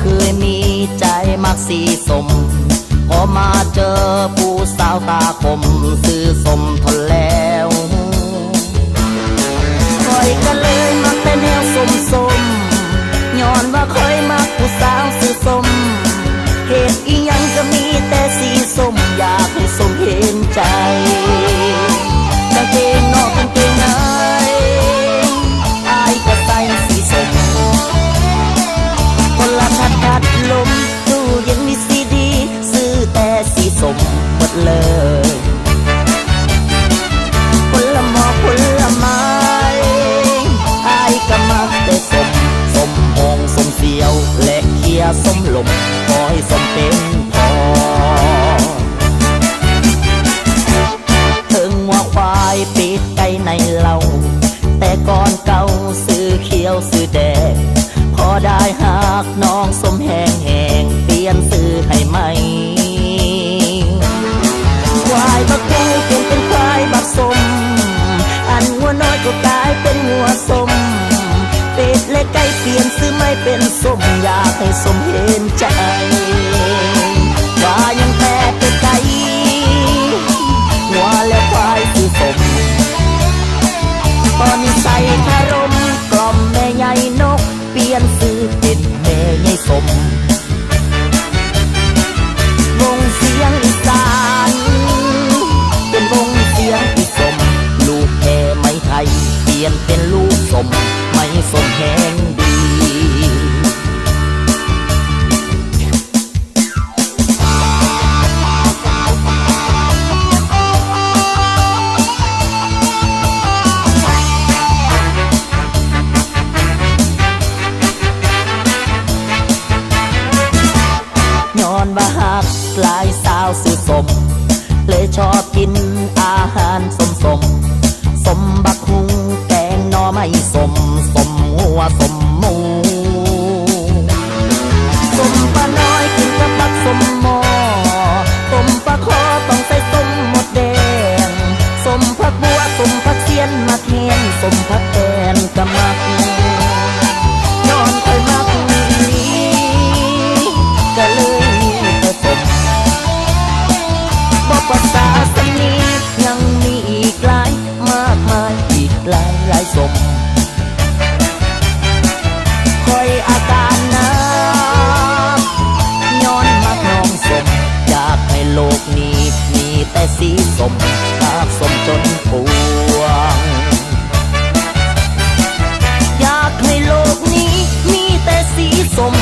เคยมีใจมักสีสม พอมาเจอผู้สาวตาคมซื้อสมทนแล้วปอยกัน สมหมดเลยผลละหมอผลไม้อายก็มักแต่สมสมหงสมเสียว และเคียสมลมขอให้สมเป็นพอถึงว่าควายปิดไก่ในเหล่าแต่ก่อนเก่าซื้อเขียวซื้อแดงพอได้หากน้องสมแหงแหงเปลี่ยนซื้อให้ไหม สม ว่าหักหลายสาวสุดสม เลยชอบกินอาหารสมสม สมบักหุงแกงหน่อไม่สม สมหัวสมหมูสมปลาน้อยกินกับบักสมหมอสมปลาคอต้องใส่สมหมดแดง สมผักบัวสมผักเสียนมาเทียนสมผักแก กนี้ มีแต่สีสมภาพสมจนปวง อยากให้โลกนี้ มีแต่สีสม